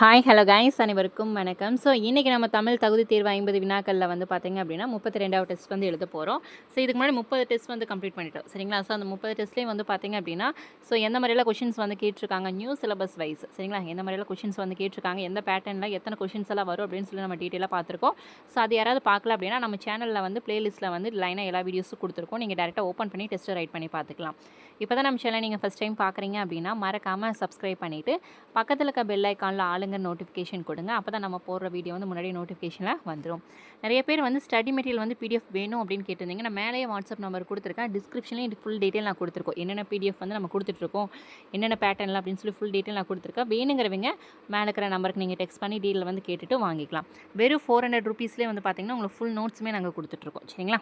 Hi hello guys அனைவருக்கும் வணக்கம். So இன்றைக்கி நம்ம தமிழ் தகுதி தேர்வு ஐம்பது வினாக்களில் வந்து பார்த்தீங்க அப்படின்னா முப்பத்தி ரெண்டாவது டெஸ்ட் வந்து எழுத போகிறோம் ஸோ இதுக்கு முன்னாடி முப்பது டெஸ்ட் வந்து கம்ப்ளீட் பண்ணிட்டோம். சரிங்களா? ஸோ அந்த முப்பது டெஸ்ட்லேயும் வந்து பார்த்திங்க அப்படின்னா ஸோ எந்த மாதிரியெல்லாம் கொஷின்ஸ் வந்து கேட்டிருக்காங்க? நியூ சிலபஸ் வைஸ் சரிங்களா? எந்த மாதிரியெல்லாம் கொஷின்ஸ் வந்து கேட்டிருக்காங்க? எந்த பேட்டர்னில் எத்தனை கொஷின்ஸ் எல்லாம் வரும் அப்படின்னு சொல்லி நம்ம டீட்டெயிலாக பார்த்துருக்கோம் ஸோ அது யாராவது பார்க்கல அப்படின்னா நம்ம சேனலில் வந்து பிளேலிஸ்ட்டில் வந்து லைனாக எல்லா வீடியோஸும் கொடுத்துருக்கோம். நீங்கள் டேரெக்டாக ஓப்பன் பண்ணி டெஸ்ட்டை ரைட் பண்ணி பார்த்துக்கலாம் இப்போ தான் நம்ம சேனல் நீங்கள் ஃபஸ்ட் டைம் பார்க்குறீங்க அப்படின்னா மறக்காமல் சப்ஸ்கிரைப் பண்ணிவிட்டு பக்கத்தில் இருக்க பெல் ஐக்கானில் ஆளுங்க நோட்டிஃபிகேஷன் கொடுங்க. அப்போ தான் நம்ம போடுற வீடியோ வந்து முன்னாடி நோட்டிஃபிகேஷனில் வந்துடும் நிறைய பேர் வந்து ஸ்டடி மெட்டீரியல் வந்து பிடிஎஃப் வேணும் அப்படின்னு கேட்டிருந்தீங்க. நான் மேலேயே வாட்ஸ்அப் நம்பர் கொடுத்துருக்கேன். டிஸ்கிரிப்ஷன்லேயும் ஃபுல் டீட்டெயில் நான் கொடுத்துருக்கோம். என்னென்ன பிடிஎஃப் வந்து நம்ம கொடுத்துட்ருக்கோம் என்னென்ன பேட்டர்னில் அப்படின்னு சொல்லி ஃபுல் டீட்டெயில் நான் கொடுத்துருக்கேன். வேணுங்கிறவங்க மேலே இருக்கிற நம்பருக்கு நீங்கள் டெக்ஸ்ட் பண்ணி டீலில் வந்து கேட்டுட்டு வாங்கிக்கலாம். வெறும் ஃபோர் ஹண்ட்ரட் ருபீஸ்லேயே வந்து பார்த்திங்கன்னா உங்களுக்கு ஃபுல் நோட்ஸுமே நாங்கள் கொடுத்துட்ருக்கோம். சரிங்களா?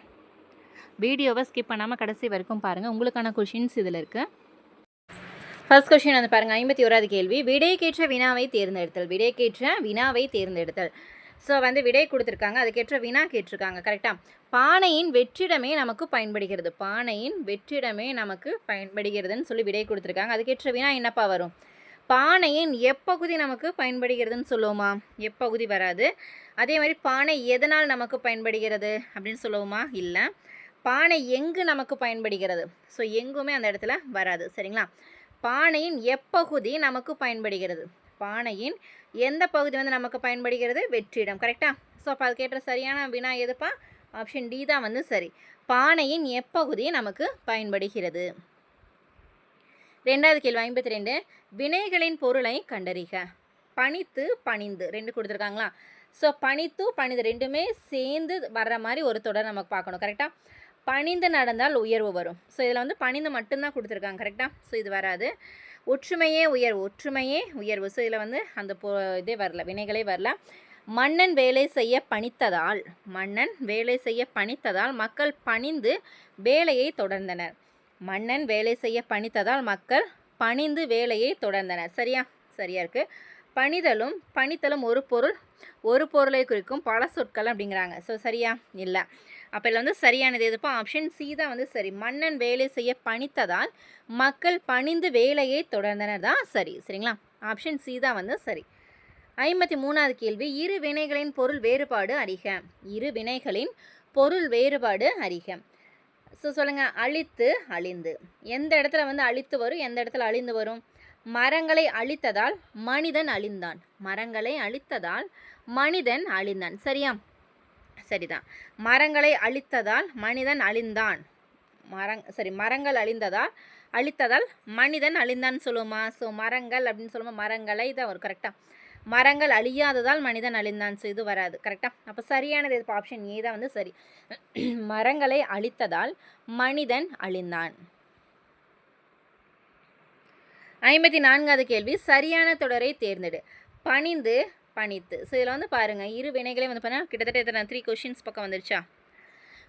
வீடியோவை ஸ்கிப் பண்ணாமல் கடைசி வரைக்கும் பாருங்கள் உங்களுக்கான கொஷின்ஸ் இதில் இருக்குது ஃபர்ஸ்ட் கொஷின் வந்து பாருங்கள் ஐம்பத்தி ஓராது கேள்வி. விடைக்கேற்ற வினாவை தேர்ந்தெடுத்தல். விடைக்கேற்ற வினாவை தேர்ந்தெடுத்தல். ஸோ வந்து விடை கொடுத்துருக்காங்க. அதுக்கேற்ற வினா கேட்டிருக்காங்க. கரெக்டாக பானையின் வெற்றிடமே நமக்கு பயன்படுகிறது. பானையின் வெற்றிடமே நமக்கு பயன்படுகிறதுன்னு சொல்லி விடை கொடுத்துருக்காங்க. அதுக்கேற்ற வினா என்னப்பா வரும்? பானையின் எப்பகுதி நமக்கு பயன்படுகிறதுன்னு சொல்லுவோமா? எப்பகுதி வராது. அதே மாதிரி பானை எதனால் நமக்கு பயன்படுகிறது அப்படின்னு சொல்லுவோமா? இல்லை. பானை எங்கு நமக்கு பயன்படுகிறது? ஸோ எங்குமே அந்த இடத்துல வராது. சரிங்களா? பானையின் எப்பகுதி நமக்கு பயன்படுகிறது? பானையின் எந்த பகுதி வந்து நமக்கு பயன்படுகிறது? வெற்றிடம். கரெக்டாக ஸோ அப்போ அதுக்கேற்ற சரியான வினா எதுப்பா? ஆப்ஷன் டி தான் வந்து சரி. பானையின் எப்பகுதி நமக்கு பயன்படுகிறது? ரெண்டாவது கேள்வி ஐம்பத்தி ரெண்டு. வினைகளின் பொருளை கண்டறிக. பணித்து பணிந்து. ரெண்டு கொடுத்துருக்காங்களா? ஸோ பணித்து பணிந்து ரெண்டுமே சேர்ந்து வர்ற மாதிரி ஒரு தொடர் நமக்கு பார்க்கணும். கரெக்டாக பணிந்து நடந்தால் உயர்வு வரும். ஸோ இதில் வந்து பணிந்து மட்டும்தான் கொடுத்துருக்காங்க கரெக்டாக ஸோ இது வராது. ஒற்றுமையே உயர்வு ஒற்றுமையே உயர்வு. ஸோ இதில் வந்து அந்த பொ இதே வரல வினைகளே வரல. மன்னன் வேலை செய்ய பணித்ததால் மன்னன் வேலை செய்ய பணித்ததால் மக்கள் பணிந்து வேலையை தொடர்ந்தனர். மன்னன் வேலை செய்ய பணித்ததால் மக்கள் பணிந்து வேலையை தொடர்ந்தனர். சரியா? சரியா இருக்குது பணிதலும் பணித்தலும் ஒரு பொருள் ஒரு பொருளை குறிக்கும் பல சொற்கள் அப்படிங்கிறாங்க. ஸோ சரியா? இல்லை. அப்போ இதில் வந்து சரியானது எதுப்போ? ஆப்ஷன் சி தான் வந்து சரி. மன்னன் வேலை செய்ய பணித்ததால் மக்கள் பணிந்து வேலையை தொடர்ந்தனர் தான் சரி. சரிங்களா? ஆப்ஷன் சி தான் வந்து சரி. ஐம்பத்தி மூணாவது கேள்வி. இரு வினைகளின் பொருள் வேறுபாடு அறிக. இரு வினைகளின் பொருள் வேறுபாடு அறிக. ஸோ சொல்லுங்கள் அழித்து அழிந்து. எந்த இடத்துல வந்து அழித்து வரும்? எந்த இடத்துல அழிந்து வரும்? மரங்களை அழித்ததால் மனிதன் அழிந்தான். மரங்களை அழித்ததால் மனிதன் அழிந்தான். சரியா? சரிதான். மரங்களை அழித்ததால் மனிதன் அழிந்தான். மரங் சரி மரங்கள் அழிந்ததால் அழித்ததால் மனிதன் அழிந்தான் சொல்லுவோமா? ஸோ மரங்கள் அப்படின்னு சொல்லுவோம் மரங்களை தான் வரும் கரெக்டாக மரங்கள் அழியாததால் மனிதன் அழிந்தான். ஸோ இது வராது கரெக்டாக அப்போ சரியானது இப்போ ஆப்ஷன் ஏ தான் வந்து சரி. மரங்களை அழித்ததால் மனிதன் அழிந்தான். ஐம்பத்தி நான்காவது கேள்வி சரியான தொடரை தேர்ந்தெடு. பணிந்து பணித்து ஸோ இதில் வந்து பாருங்கள் இரு வினைகளே வந்து பார்த்தீங்கன்னா கிட்டத்தட்ட எத்தனை த்ரீ கொஷின்ஸ் பக்கம் வந்துருச்சா?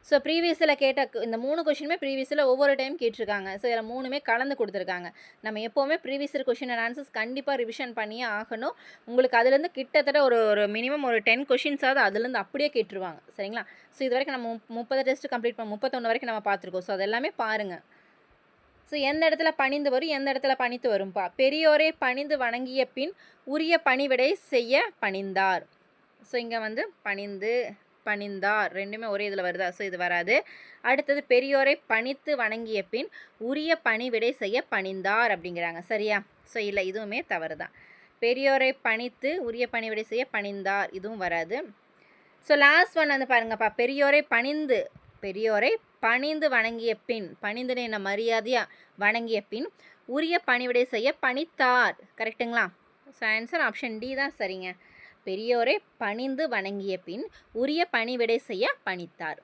ஸோ ப்ரீவியஸில் கேட்ட இந்த மூணு கொஷினுமே ப்ரீவியஸில் ஒவ்வொரு டைம் கேட்டிருக்காங்க. ஸோ இதில் மூணுமே கலந்து கொடுத்துருக்காங்க. நம்ம எப்போவுமே ப்ரீவியஸ் கொஷின் அண்ட் ஆன்சர்ஸ் கண்டிப்பாக ரிவிஷன் பண்ணியே ஆகணும். உங்களுக்கு அதுலேருந்து கிட்டத்தட்ட ஒரு ஒரு மினிமம் ஒரு டென் கொஷின்ஸாவது அதுலேருந்து அப்படியே கேட்டுருவாங்க. சரிங்களா? ஸோ இது வரைக்கும் நம்ம முப்பது டெஸ்ட் கம்ப்ளீட் பண்ண முப்பத்தொன்று வரைக்கும் நம்ம பார்த்துருக்கோம். ஸோ அது எல்லாமே பாருங்கள் ஸோ எந்த இடத்துல பணிந்து வரும் எந்த இடத்துல பணித்து வரும்பா? பெரியோரை பணிந்து வணங்கிய பின் உரிய பணிவிடை செய்ய பணிந்தார். ஸோ இங்கே வந்து பணிந்து பணிந்தார் ரெண்டுமே ஒரே இதில் வருதா? ஸோ இது வராது. அடுத்தது பெரியோரை பணித்து வணங்கிய பின் உரிய பணிவிடை செய்ய பணிந்தார் அப்படிங்கிறாங்க. சரியா? ஸோ இல்லை இதுவுமே தவறு தான் பெரியோரை பணித்து உரிய பணிவிடை செய்ய பணிந்தார் இதுவும் வராது. ஸோ லாஸ்ட் ஒன் வந்து பாருங்கப்பா. பெரியோரை பணிந்து பெரியோரை பணிந்து வணங்கிய பின் பணிந்துன்னு என்ன மரியாதையாக வணங்கிய பின் உரிய பணிவிடை செய்ய பணித்தார். கரெக்டுங்களா? ஸோ ஆன்சர் ஆப்ஷன் டி தான் சரிங்க. பெரியோரை பணிந்து வணங்கிய பின் உரிய பணிவிடை செய்ய பணித்தார்.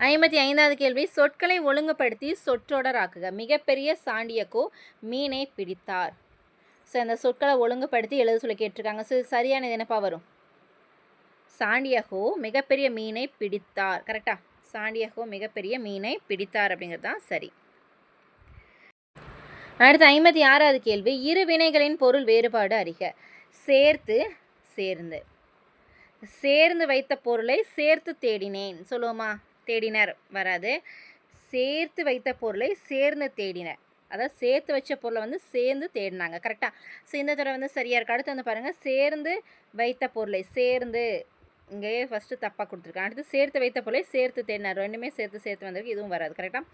ஐம்பத்தி ஐந்தாவது கேள்வி. சொற்களை ஒழுங்குபடுத்தி சொற்றொடராக்குக மிகப்பெரிய சாண்டியக்கோ மீனை பிடித்தார். ஸோ அந்த சொற்களை ஒழுங்குபடுத்தி எழுத சொல்லி கேட்டிருக்காங்க. ஸோ சரியானது என்னப்பா வரும்? சாண்டியகோ மிகப்பெரிய மீனை பிடித்தார். கரெக்டா சாண்டியகோ மிகப்பெரிய மீனை பிடித்தார் அப்படிங்கிறது தான் சரி. அடுத்து ஐம்பத்தி ஆறாவது கேள்வி இரு வினைகளின் பொருள் வேறுபாடு அறிக. சேர்த்து சேர்ந்து. சேர்ந்து வைத்த பொருளை சேர்த்து தேடினேன். சொல்லுவோமா? தேடினர் வராது. சேர்த்து வைத்த பொருளை சேர்ந்து தேடினர். அதாவது சேர்த்து வச்ச பொருளை வந்து சேர்ந்து தேடினாங்க. கரெக்டாக ஸோ இந்த தடவை வந்து சரியாக இருக்குது அடுத்து வந்து பாருங்கள் சேர்ந்து வைத்த பொருளை சேர்ந்து இங்கேயே ஃபஸ்ட்டு தப்பாக கொடுத்துருக்கேன். அடுத்து சேர்த்து வைத்த பொருளை சேர்த்து தேடினார். ரெண்டுமே சேர்த்து சேர்த்து வந்திருக்கு இதுவும் வராது. கரெக்டாக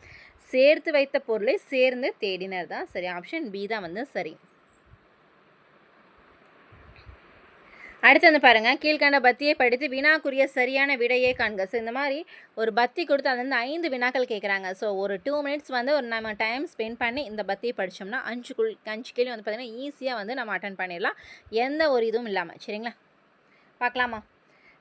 சேர்த்து வைத்த பொருளை சேர்ந்து தேடினர் தான் சரி. ஆப்ஷன் பி தான் வந்து சரி. அடுத்து வந்து பாருங்கள் கீழ்கண்ட பத்தியை படித்து வினாக்குரிய சரியான விடையே காண்க. ஸோ இந்த மாதிரி ஒரு பத்தி கொடுத்து அது வந்து ஐந்து வினாக்கள் கேட்குறாங்க. ஸோ ஒரு டூ மினிட்ஸ் வந்து ஒரு நம்ம டைம் ஸ்பெண்ட் பண்ணி இந்த பத்தியை படித்தோம்னா அஞ்சு குள் அஞ்சு கேள்வி வந்து பார்த்திங்கன்னா ஈஸியாக வந்து நம்ம அட்டன் பண்ணிடலாம். எந்த ஒரு இதுவும் இல்லாமல் சரிங்களா? பார்க்கலாமா?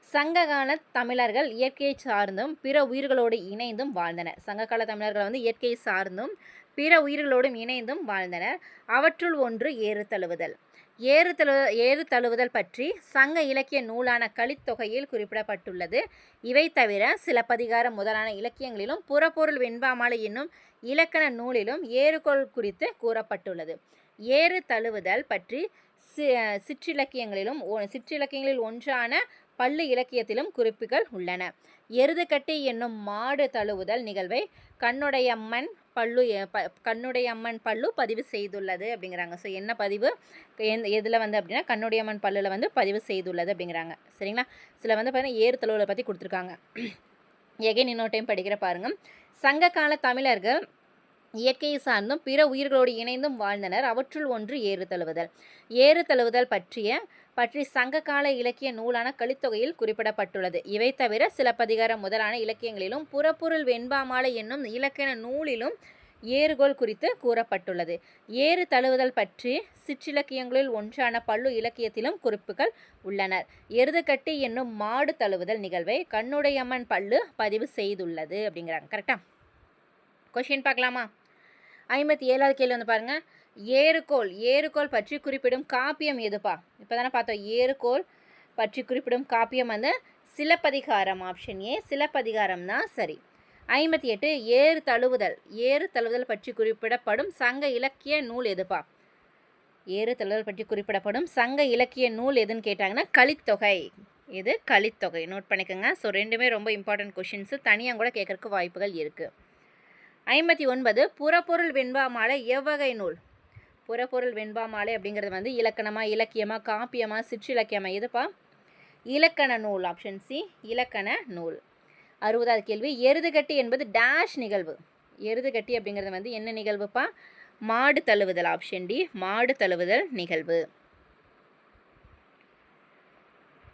சங்ககால தமிழர்கள் இயற்கையை சார்ந்தும் பிற உயிர்களோடு இணைந்தும் வாழ்ந்தனர். சங்ககால தமிழர்கள் வந்து இயற்கையை சார்ந்தும் பிற உயிர்களோடும் இணைந்தும் வாழ்ந்தனர். அவற்றுள் ஒன்று ஏறு தழுவுதல். ஏறு தழு ஏறு தழுவுதல் பற்றி சங்க இலக்கிய நூலான கலித்தொகையில் குறிப்பிடப்பட்டுள்ளது. இவை தவிர சிலப்பதிகாரம் முதலான இலக்கியங்களிலும் புறப்பொருள் வெண்பாமாலை என்னும் இலக்கண நூலிலும் ஏறுகோள் குறித்து கூறப்பட்டுள்ளது. ஏறு தழுவுதல் பற்றி சி சிற்றிலக்கியங்களிலும் ஒ- சிற்றிலக்கியங்களில் ஒன்றான பள்ளு இலக்கியத்திலும் குறிப்புகள் உள்ளன. எருதுகட்டி என்னும் மாடு தழுவுதல் நிகழ்வை கண்ணுடையம்மன் பள்ளு கண்ணுடையம்மன் பள்ளு பதிவு செய்துள்ளது அப்படிங்கிறாங்க. ஸோ என்ன பதிவு? எந்த எதில் வந்து அப்படின்னா கண்ணுடையம்மன் பல்லில் வந்து பதிவு செய்துள்ளது அப்படிங்கிறாங்க. சரிங்களா? சில வந்து பார்த்தீங்கன்னா ஏறு தழுவலை பற்றி கொடுத்துருக்காங்க. எகைன் இன்னொரு டைம் படிக்கிற பாருங்க. சங்ககால தமிழர்கள் இயற்கையை சார்ந்தும் பிற உயிர்களோடு இணைந்தும் வாழ்ந்தனர். அவற்றுள் ஒன்று ஏறு தழுவுதல். ஏறு தழுவுதல் பற்றிய பற்றி சங்ககால இலக்கிய நூலான கலித்தொகையில் குறிப்பிடப்பட்டுள்ளது. இவை தவிர சிலப்பதிகாரம் முதலான இலக்கியங்களிலும் புறப்பொருள் வெண்பாமாலை என்னும் இலக்கண நூலிலும் ஏறுகோள் குறித்து கூறப்பட்டுள்ளது. ஏறு தழுவுதல் பற்றி சிற்றிலக்கியங்களில் ஒன்றான பல்லு இலக்கியத்திலும் குறிப்புகள் உள்ளனர் எருதுகட்டி என்னும் மாடு தழுவுதல் நிகழ்வை கண்ணுடையம்மன் பல்லு பதிவு செய்துள்ளது அப்படிங்கிறாங்க. கரெக்டா? கொஷின் பார்க்கலாமா? ஐம்பத்தி ஏழாவது கேள்வி வந்து பாருங்கள் ஏறுகோள் ஏறுகோள் பற்றி குறிப்பிடும் காப்பியம் எதுப்பா? இப்போ தானே பார்த்தோம். ஏறுகோள் பற்றி குறிப்பிடும் காப்பியம் வந்து சிலப்பதிகாரம். ஆப்ஷன் ஏ சிலப்பதிகாரம் தான் சரி. ஐம்பத்தி எட்டு ஏறு தழுவுதல். ஏறு தழுவுதல் பற்றி குறிப்பிடப்படும் சங்க இலக்கிய நூல் எதுப்பா? ஏறு தழுவுதல் பற்றி குறிப்பிடப்படும் சங்க இலக்கிய நூல் எதுன்னு கேட்டாங்கன்னா கலித்தொகை. இது கலித்தொகை. நோட் பண்ணிக்கோங்க. ஸோ ரெண்டுமே ரொம்ப இம்பார்ட்டன்ட் கொஷின்ஸு தனியாக கூட கேட்குறக்கு வாய்ப்புகள் இருக்குது ஐம்பத்தி ஒன்பது புறப்பொருள் வெண்பா மாலை எவ்வகை நூல்? புறப்பொருள் வெண்பா மாலை அப்படிங்கிறது வந்து இலக்கணமா இலக்கியமா காப்பியமா சிற்றிலக்கியமாக எதுப்பா? இலக்கண நூல் ஆப்ஷன் சி இலக்கண நூல். அறுபதாவது கேள்வி எருதுகட்டி என்பது டேஷ் நிகழ்வு. எருதுகட்டி அப்படிங்கிறது வந்து என்ன நிகழ்வுப்பா? மாடு தழுவுதல் ஆப்ஷன் டி மாடு தழுவுதல் நிகழ்வு.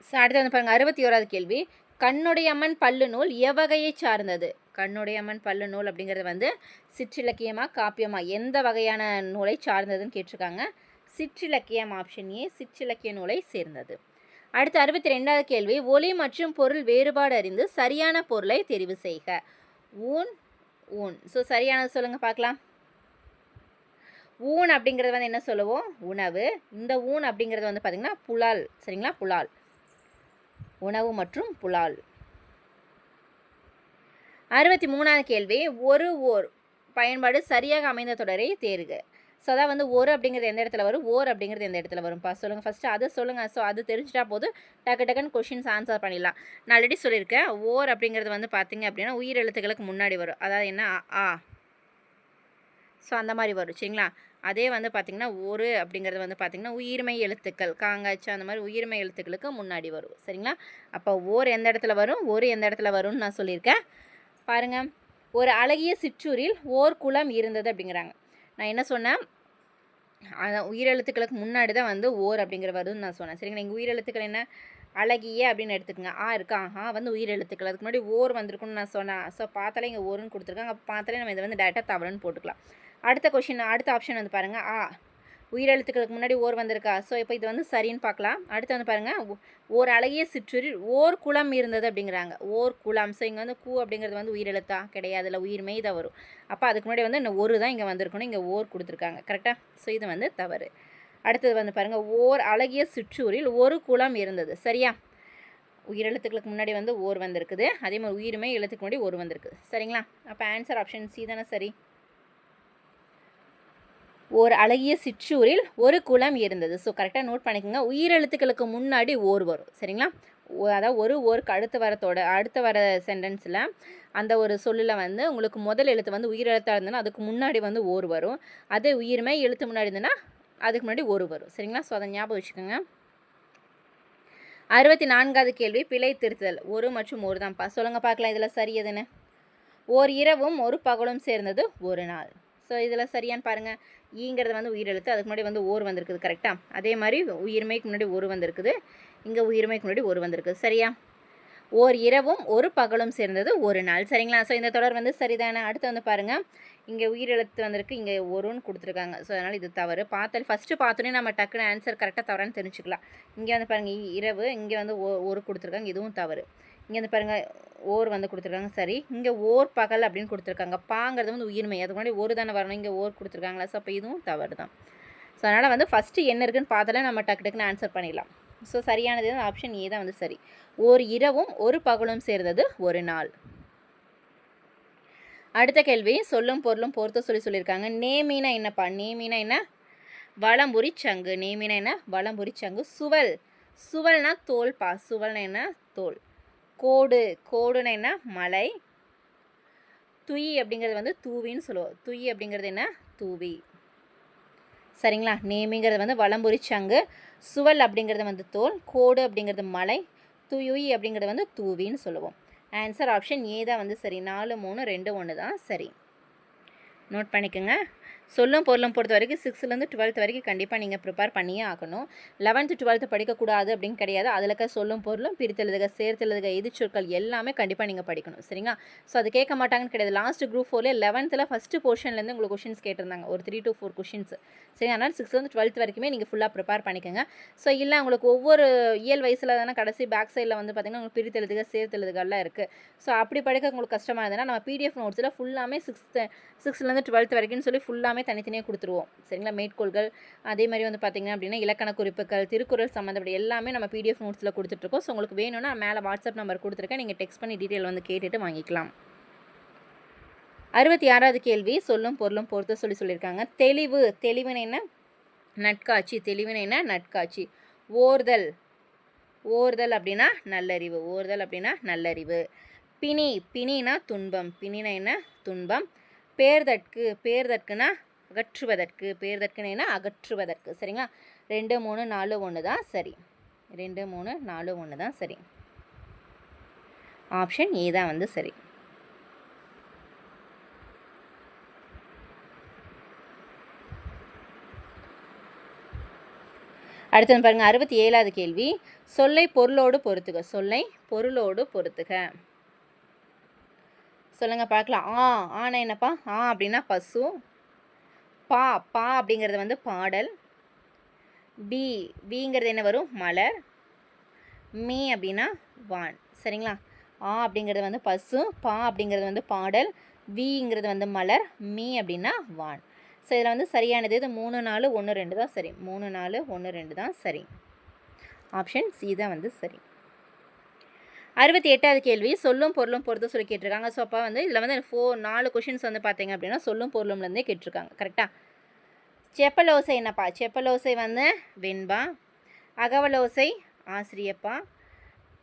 ஸோ அடுத்து வந்து பாருங்கள் அறுபத்தி ஓராவது கேள்வி கண்ணுடையம்மன் பல்லு நூல் எவ்வகையை சார்ந்தது? கண்ணுடையம்மன் பல்லு நூல் அப்படிங்கிறது வந்து சிற்றிலக்கியமாக காப்பியமாக எந்த வகையான நூலை சார்ந்ததுன்னு கேட்டிருக்காங்க. சிற்றிலக்கியம் ஆப்ஷன் ஏ சிற்றிலக்கிய நூலை சேர்ந்தது. அடுத்து அறுபத்தி ரெண்டாவது கேள்வி ஒலி மற்றும் பொருள் வேறுபாடு அறிந்து சரியான பொருளை தெரிவு செய்க. ஊன் ஊன். ஸோ சரியானது சொல்லுங்கள் பார்க்கலாம். ஊன் அப்படிங்கிறது வந்து என்ன சொல்லுவோம்? உணவு. இந்த ஊன் அப்படிங்கிறது வந்து பார்த்திங்கன்னா புலால். சரிங்களா? புலால். உணவு மற்றும் புலால். அறுபத்தி மூணாவது கேள்வி ஒரு ஓர் பயன்பாடு சரியாக அமைந்த தொடரை தேர்க. ஸோ அதான் வந்து ஒரு அப்படிங்கிறது எந்த இடத்துல வரும்? ஓர் அப்படிங்கிறது எந்த இடத்துல வரும்ப்பா சொல்லுங்கள் ஃபஸ்ட்டு அதை சொல்லுங்கள் ஸோ அது தெரிஞ்சிட்டா போதும். டக்கு டக்குன்னு கொஷின்ஸ் ஆன்சர் பண்ணிடலாம். நான் ஆல்ரெடி சொல்லியிருக்கேன். ஓர் அப்படிங்கிறது வந்து பார்த்தீங்க அப்படின்னா உயிர் எழுத்துக்களுக்கு முன்னாடி வரும். அதாவது என்ன? ஆ. ஸோ அந்த மாதிரி வரும். சரிங்களா? அதே வந்து பார்த்திங்கன்னா ஒரு அப்படிங்கிறது வந்து பார்த்திங்கன்னா உயிர்மை எழுத்துக்கள் காங்காச்சு அந்த மாதிரி உயிர்மை எழுத்துக்களுக்கு முன்னாடி வரும். சரிங்களா? அப்போ ஓர் எந்த இடத்துல வரும்? ஒரு எந்த இடத்துல வரும்னு நான் சொல்லியிருக்கேன். பாருங்கள் ஒரு அழகிய சிற்றூரில் ஓர் குளம் இருந்தது அப்படிங்கிறாங்க. நான் என்ன சொன்னேன்? அதான் உயிரெழுத்துக்களுக்கு முன்னாடி தான் வந்து ஓர் அப்படிங்கிற வருதுன்னு நான் சொன்னேன். சரிங்களா? நீங்கள் உயிரெழுத்துக்கள் என்ன? அழகிய அப்படின்னு எடுத்துக்கோங்க. ஆ இருக்கா. ஆ வந்து உயிரெழுத்துக்கள் அதுக்கு முன்னாடி ஓர் வந்திருக்குன்னு நான் சொன்னேன். ஸோ பார்த்தாலே இங்கே ஓருன்னு கொடுத்துருக்காங்க. அப்போ பார்த்தாலே நம்ம இதை வந்து டேரெக்டாக தவறுன்னு போட்டுக்கலாம். அடுத்த கொஷின் அடுத்த ஆப்ஷன் வந்து பாருங்கள் ஆ உயிரெழுத்துக்களுக்கு முன்னாடி ஓர் வந்திருக்கா? ஸோ இப்போ இது வந்து சரின்னு பார்க்கலாம். அடுத்து வந்து பாருங்கள் ஓர் அழகிய சிற்றூரில் ஓர் குளம் இருந்தது அப்படிங்கிறாங்க. ஓர் குளம். ஸோ இங்கே வந்து கூ அப்படிங்கிறது வந்து உயிரெழுத்தா? கிடையாது. இல்லை உயிர் தான் வரும். அப்போ அதுக்கு முன்னாடி வந்து இந்த ஒரு தான் இங்கே வந்திருக்கணும். இங்கே ஓர் கொடுத்துருக்காங்க. கரெக்டாக ஸோ இது வந்து தவறு. அடுத்தது வந்து பாருங்கள் ஓர் அழகிய சிற்றூரில் ஒரு குளம் இருந்தது. சரியா? உயிரெழுத்துக்களுக்கு முன்னாடி வந்து ஓர் வந்திருக்குது. அதே மாதிரி உயிர்மை எழுத்துக்கு முன்னாடி ஒரு வந்திருக்குது. சரிங்களா? அப்போ ஆன்சர் ஆப்ஷன் சி தானே? சரி. ஒரு அழகிய சிற்றூரில் ஒரு குளம் இருந்தது. ஸோ கரெக்டாக நோட் பண்ணிக்கோங்க. உயிரெழுத்துக்களுக்கு முன்னாடி ஓர் வரும். சரிங்களா? அதாவது ஒரு ஓருக்கு அடுத்து வரத்தோட அடுத்து வர சென்டென்ஸில் அந்த ஒரு சொல்லில் வந்து உங்களுக்கு முதல் எழுத்து வந்து உயிரெழுத்தாக இருந்ததுன்னா அதுக்கு முன்னாடி வந்து ஓர் வரும். அதே உயிர்மை எழுத்து முன்னாடி இருந்ததுன்னா அதுக்கு முன்னாடி ஒரு வரும். சரிங்களா? ஸோ அதை ஞாபகம் வச்சுக்கோங்க. அறுபத்தி நான்காவது கேள்வி பிழை திருத்தல் ஒரு மற்றும் ஒரு தான்ப்பா. சொல்லுங்கள் பார்க்கலாம் இதில் சரி எதுன்னு. ஓர் இரவும் ஒரு பகலும் சேர்ந்தது ஒரு நாள். ஸோ இதில் சரியான்னு பாருங்கள் ஈங்கிறது வந்து உயிரெழுத்து அதுக்கு முன்னாடி வந்து ஓர் வந்திருக்குது கரெக்டாக அதே மாதிரி உயிர்மைக்கு முன்னாடி ஒரு வந்திருக்குது இங்கே உயிர்மைக்கு முன்னாடி ஒரு வந்திருக்குது சரியா? ஓர் இரவும் ஒரு பகலும் சேர்ந்தது ஒரு நாள் சரிங்களா? ஸோ இந்த தொடர் வந்து சரிதானே? அடுத்து வந்து பாருங்கள் இங்கே உயிரெழுத்து வந்திருக்கு இங்கே ஒருன்னு கொடுத்துருக்காங்க. ஸோ அதனால் இது தவறு. பார்த்தல் ஃபஸ்ட்டு பார்த்தோன்னே நம்ம டக்குன்னு ஆன்சர் கரெக்டாக தவறான்னு தெரிஞ்சுக்கலாம். இங்கே வந்து பாருங்கள் இரவு இங்கே வந்து ஒரு கொடுத்துருக்காங்க இதுவும் தவறு. இங்கே வந்து பாருங்கள் ஓர் வந்து கொடுத்துருக்காங்க. சரி இங்கே ஓர் பகல் அப்படின்னு கொடுத்துருக்காங்க. பாங்கிறது வந்து உயிர்மை. அதுக்கு முன்னாடி ஒரு தானே வரணும். இங்கே ஓர் கொடுத்துருக்காங்களா? ஸோ அப்போ இதுவும் தவறு தான் ஸோ அதனால் வந்து ஃபஸ்ட்டு என்ன இருக்குன்னு பார்த்தாலே நம்ம டக்கு டக்குன்னு ஆன்சர் பண்ணிடலாம். ஸோ சரியானது ஆப்ஷன் ஏ தான் வந்து சரி. ஒரு இரவும் ஒரு பகலும் சேர்ந்தது ஒரு நாள். அடுத்த கேள்வி சொல்லும் பொருளும் பொறுத்த சொல்லி சொல்லியிருக்காங்க. நேமீனா என்னப்பா? நேமீனா என்ன? வளம்புரி சங்கு. நேமினா என்ன? வளம்புரி சங்கு. சுவல். சுவல்னா தோல்பா சுவல்னா என்ன? தோல் கோடு கோடுன்னு என்ன? மலை. துய் அப்படிங்கிறது வந்து தூவின்னு சொல்லுவோம். துய் அப்படிங்கிறது என்ன? தூவி. சரிங்களா? நேமிங்கிறது வந்து வளம்புரி சங்கு சுவல் அப்படிங்கிறது வந்து தோல் கோடு அப்படிங்கிறது மலை துயுய் அப்படிங்கிறது வந்து தூவின்னு சொல்லுவோம். ஆன்சர் ஆப்ஷன் ஏ தான் வந்து சரி. நாலு மூணு ரெண்டு ஒன்று தான் சரி. நோட் பண்ணிக்கோங்க. சொல்லும் பொருளும் பொறுத்த வரைக்கும் சிக்ஸ்த்லேருந்து டுவெல்த் வரைக்கும் கண்டிப்பாக நீங்கள் ப்ரிப்பேர் பண்ணியே ஆகணும். லெவன்த்து டுவெல்த்து படிக்கக்கூடாது அப்படின்னு கிடையாது. அதில் இருக்க சொல்லும் பொருளும் பிரித்தெழுதுக சேர்த்தெழுதுக எதிர்ச்சொற்கள் எல்லாமே கண்டிப்பாக நீங்கள் படிக்கணும். சரிங்களா? ஸோ அது கேட்க மாட்டாங்கன்னு கிடையாது. லாஸ்ட் குரூப் ஃபோர்லேயே லெவன்த்தில் ஃபஸ்ட்டு போர்ஷன்லேருந்து உங்களுக்கு கொஷின்ஸ் கேட்டிருந்தாங்க. ஒரு த்ரீ டு ஃபோர் கொஷின்ஸ் சரி அதனால் சிக்ஸ்த்லேருந்து டுவெல்த் வரைக்குமே நீங்கள் ஃபுல்லாக ப்ரிப்பேர் பண்ணிக்கோங்க. ஸோ இல்லை உங்களுக்கு ஒவ்வொரு இயல் வயசில் தானே கடைசி பேக் சைடில் வந்து பார்த்திங்கன்னா உங்களுக்கு பிரித்தெழுதுக சேர்த்தெழுதுகள்லாம் இருக்குது ஸோ அப்படி படிக்க உங்களுக்கு கஷ்டமாக இருந்ததுன்னா நம்ம பிடிஎஃப் நோட்ஸில் ஃபுல்லாமே சிக்ஸ்த்து சிக்ஸ்த்லேருந்து டுவெல்த் வரைக்கும்னு சொல்லி எல்லாமே தனித்தனியாக கொடுத்துருவோம். சரிங்களா? மேற்கோள்கள் அதே மாதிரி வந்து பார்த்திங்கன்னா அப்படின்னா இலக்கண குறிப்புகள் திருக்குறள் சம்மந்தப்பட்ட எல்லாமே நம்ம பிடிஎஃப் நோட்ஸில் கொடுத்துட்ருக்கோம். ஸோ உங்களுக்கு வேணும்னா மேலே வாட்ஸ்அப் நம்பர் கொடுத்துருக்கேன். நீங்கள் டெக்ஸ்ட் பண்ணி டீட்டெயில் வந்து கேட்டுட்டு வாங்கிக்கலாம். அறுபத்தி ஆறாவது கேள்வி. சொல்லும் பொருளும் பொறுத்து சொல்லி சொல்லியிருக்காங்க. தெளிவு தெளிவுன்னு என்ன? நட்காட்சி. தெளிவுன்னு நட்காட்சி. ஓர்தல். ஓர்தல் அப்படின்னா நல்லறிவு. ஓர்தல் அப்படின்னா நல்லறிவு. பிணி. பிணினா துன்பம். பிணினா என்ன? துன்பம். பேர்தற்கு. பேர்தற்குனா அகற்றுவதற்கு பேர்தற்குனா அகற்றுவதற்கு. சரிங்களா? ரெண்டு மூணு நாலு ஒன்று தான் சரி. ரெண்டு மூணு நாலு ஒன்று தான் சரி. ஆப்ஷன் ஏ தான் வந்து சரி. அடுத்தது பாருங்க அறுபத்தி ஏழாவது கேள்வி. சொல்லை பொருளோடு பொறுத்துக சொல்லை பொருளோடு பொறுத்துக சொல்லுங்க பார்க்கலாம். ஆ ஆனா என்னப்பா? ஆ அப்படின்னா பசு பா பா அப்படிங்கிறது வந்து பாடல். பி பிங்கிறது என்ன வரும்? மலர். மீ அப்படின்னா வான். சரிங்களா? ஆ அப்படிங்கிறது வந்து பசு பா அப்படிங்கிறது வந்து பாடல் விங்கிறது வந்து மலர் மீ அப்படின்னா வான். ஸோ இதில் வந்து சரியானது இது மூணு நாலு ஒன்று ரெண்டு தான் சரி. மூணு நாலு ஒன்று ரெண்டு தான் சரி. ஆப்ஷன் சி தான் வந்து சரி. அறுபத்தி எட்டாவது கேள்வி சொல்லும் பொருளும் பொறுத்து சொல்லி கேட்டிருக்காங்க. ஸோ அப்போ வந்து இதில் வந்து ஃபோர் நாலு கொஷின்ஸ் வந்து பார்த்தீங்க அப்படின்னா சொல்லும் பொருளும்லேருந்தே கேட்டிருக்காங்க. கரெக்டாக செப்பலோசை என்னப்பா? செப்பலோசை வந்து வெண்பா அகவலோசை ஆசிரியப்பா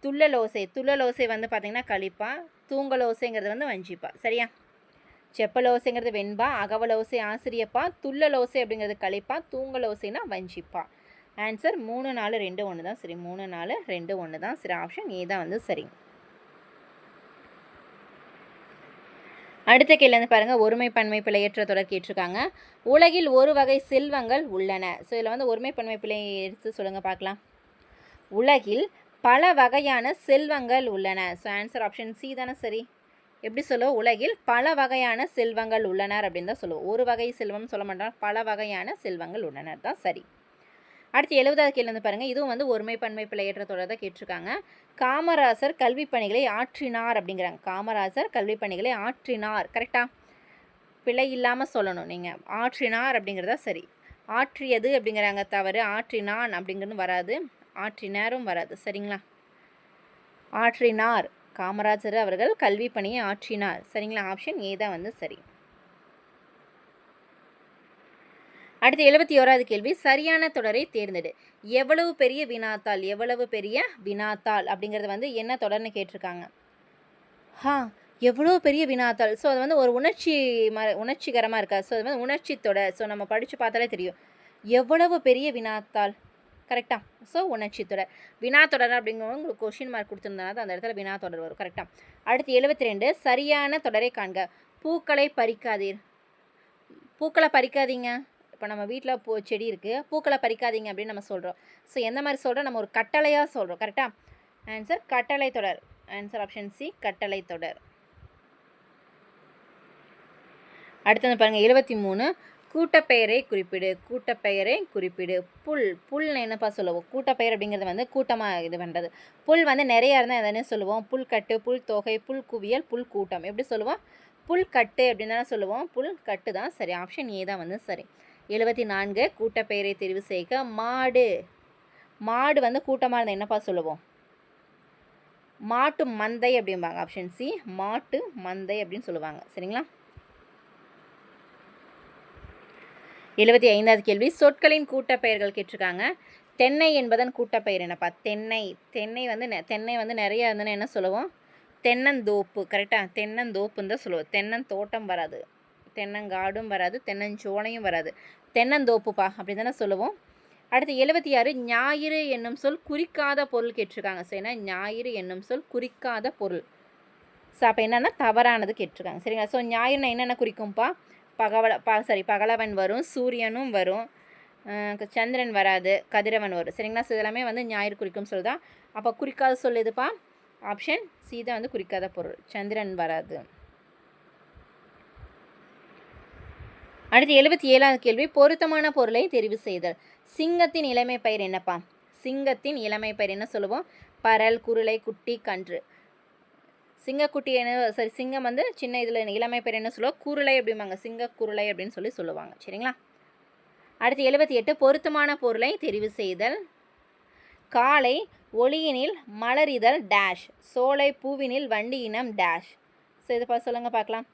துள்ளலோசை. துள்ளலோசை வந்து பார்த்திங்கன்னா களிப்பா தூங்கலோசைங்கிறது வந்து வஞ்சிப்பா. சரியா? செப்பலோசைங்கிறது வெண்பா அகவலோசை ஆசிரியப்பா துள்ளலோசை அப்படிங்கிறது களிப்பா தூங்கலோசைனா வஞ்சிப்பா. ஆன்சர் மூணு நாலு ரெண்டு ஒன்று தான். சரி மூணு நாலு ரெண்டு ஒன்று தான். சரி ஆப்ஷன் ஏ தான் வந்து சரி. அடுத்த கேள்வி பாருங்கள் ஒருமை பன்மை பிழையற்ற தொடர் கேட்டிருக்காங்க. உலகில் ஒரு வகை செல்வங்கள் உள்ளன. ஸோ இதில் வந்து ஒருமை பன்மை பிழை எடுத்து சொல்லுங்கள் பார்க்கலாம். உலகில் பல வகையான செல்வங்கள் உள்ளன. ஸோ ஆன்சர் ஆப்ஷன் சி தானே சரி. எப்படி சொல்லுவோம் உலகில் பல வகையான செல்வங்கள் உள்ளனர் அப்படின்னு தான் சொல்லுவோம் ஒரு வகை செல்வம் சொல்ல மாட்டோம். பல வகையான செல்வங்கள் உள்ளனர் தான் சரி. அடுத்து எழுபதாவது கேள்வி வந்து பாருங்கள் இதுவும் வந்து ஒருமை பன்மை பிழையற்ற தொடர் தான் கேட்டிருக்காங்க. காமராசர் கல்வி பணிகளை ஆற்றினார் அப்படிங்கிறாங்க. காமராசர் கல்வி பணிகளை ஆற்றினார். கரெக்டாக பிழை இல்லாமல் சொல்லணும் நீங்கள் ஆற்றினார் அப்படிங்கிறதா சரி. ஆற்றியது அப்படிங்கிறாங்க தவறு. ஆற்றினான் அப்படிங்கிறது வராது. ஆற்றினாரும் வராது. சரிங்களா? ஆற்றினார். காமராஜர் அவர்கள் கல்வி பணியை ஆற்றினார். சரிங்களா? ஆப்ஷன் ஏ தான் வந்து சரி. அடுத்து எழுபத்தி ஓராவது கேள்வி சரியான தொடரை தேர்ந்தெடு. எவ்வளவு பெரிய வினாத்தாள் எவ்வளவு பெரிய வினாத்தாள் அப்படிங்கிறது வந்து என்ன தொடர்னு கேட்டிருக்காங்க. ஹா எவ்வளோ பெரிய வினாத்தாள். ஸோ அது வந்து ஒரு உணர்ச்சி ம உணர்ச்சிகரமாக இருக்கா? ஸோ அது வந்து உணர்ச்சி தொடர் ஸோ நம்ம படித்து பார்த்தாலே தெரியும். எவ்வளவு பெரிய வினாத்தாள்? கரெக்டாக ஸோ உணர்ச்சி தொடர் வினா தொடர் அப்படிங்கிறவங்க உங்களுக்கு கொஷின் மார்க் கொடுத்துருந்தனால அந்த இடத்துல வினா தொடர் வரும். கரெக்டாக அடுத்து எழுபத்தி ரெண்டு சரியான தொடரை காண்க. பூக்களை பறிக்காதீர். பூக்களை பறிக்காதீங்க. இப்போ நம்ம வீட்டில் பூ செடி இருக்குது பூக்களை பறிக்காதீங்க அப்படின்னு நம்ம சொல்கிறோம் ஸோ எந்த மாதிரி சொல்கிறோம் நம்ம ஒரு கட்டளையாக சொல்கிறோம் கரெக்டாக ஆன்சர் கட்டளை தொடர். ஆன்சர் ஆப்ஷன் சி கட்டளை தொடர். அடுத்தது பாருங்கள் எழுபத்தி மூணு. கூட்டப்பெயரை குறிப்பிடு. கூட்டப்பெயரை குறிப்பிடு. புல் புல்னு என்னப்பா சொல்லுவோம்? கூட்டப்பெயர் அப்படிங்கிறது வந்து கூட்டமாக இது பண்ணுறது புல் வந்து நிறையா இருந்தால் எதனே சொல்லுவோம்? புல் கட்டு புல் தொகை புல் குவியல் புல் கூட்டம். எப்படி சொல்லுவோம்? புல் கட்டு அப்படின்னு தானே சொல்லுவோம்? புல் கட்டு தான் சரி. ஆப்ஷன் ஏ தான் வந்து சரி. எழுபத்தி நான்கு கூட்டப்பெயரை தெரிவு செய்க. மாடு. மாடு வந்து கூட்டமாக இருந்தால் என்னப்பா சொல்லுவோம்? மாட்டு மந்தை அப்படிம்பாங்க. ஆப்ஷன் சி மாட்டு மந்தை அப்படின்னு சொல்லுவாங்க. சரிங்களா? எழுபத்தி ஐந்தாவது கேள்வி. சொற்களின் கூட்டப்பெயர்கள் கேட்டிருக்காங்க. தென்னை என்பதன் கூட்டப்பெயர் என்னப்பா? தென்னை. தென்னை வந்து தென்னை வந்து நிறைய இருந்ததுன்னா என்ன சொல்லுவோம்? தென்னந்தோப்பு. கரெக்டாக தென்னந்தோப்புன்னு தான் சொல்லுவோம். தென்னந்தோட்டம் வராது. தென்னங்காடும் வராது தென்னஞ்சோலையும் வராது. தென்னந்தோப்புப்பா அப்படி தானே சொல்லுவோம். அடுத்து எழுபத்தி ஆறு ஞாயிறு என்னும் சொல் குறிக்காத பொருள் கேட்டிருக்காங்க. ஸோ ஏன்னா ஞாயிறு என்னும் சொல் குறிக்காத பொருள். ஸோ அப்போ என்னென்னா தவறானது கேட்டிருக்காங்க. சரிங்களா? ஸோ ஞாயிறுனா என்னென்ன குறிக்கும்ப்பா பகவல ப சாரி பகலவன் வரும் சூரியனும் வரும் சந்திரன் வராது கதிரவன் வரும். சரிங்களா? ஸோ இதெல்லாமே வந்து ஞாயிறு குறிக்கும் சொல் தான் அப்போ குறிக்காத சொல் எதுப்பா? ஆப்ஷன் சீதா வந்து குறிக்காத பொருள். சந்திரன் வராது. அடுத்து எழுபத்தி ஏழாவது கேள்வி பொருத்தமான பொருளை தெரிவு செய்தல். சிங்கத்தின் இளமை பயிர் என்னப்பா? சிங்கத்தின் இளமை பயிர் என்ன சொல்லுவோம்? பரல் குருளை குட்டி கன்று. சிங்கக்குட்டி என்ன சரி சிங்கம் வந்து சின்ன இதில் இளமை பேர் என்ன சொல்லுவோம்? குருளை அப்படிம்பாங்க. சிங்க குருளை அப்படின்னு சொல்லி சொல்லுவாங்க. சரிங்களா? அடுத்து எழுபத்தி எட்டு பொருத்தமான பொருளை தெரிவு செய்தல். காலை ஒளியினில் மலரிதல் டேஷ் சோலை பூவினில் வண்டி இனம் டேஷ் ஸோ இதை பா சொல்லுங்கள் பார்க்கலாம்.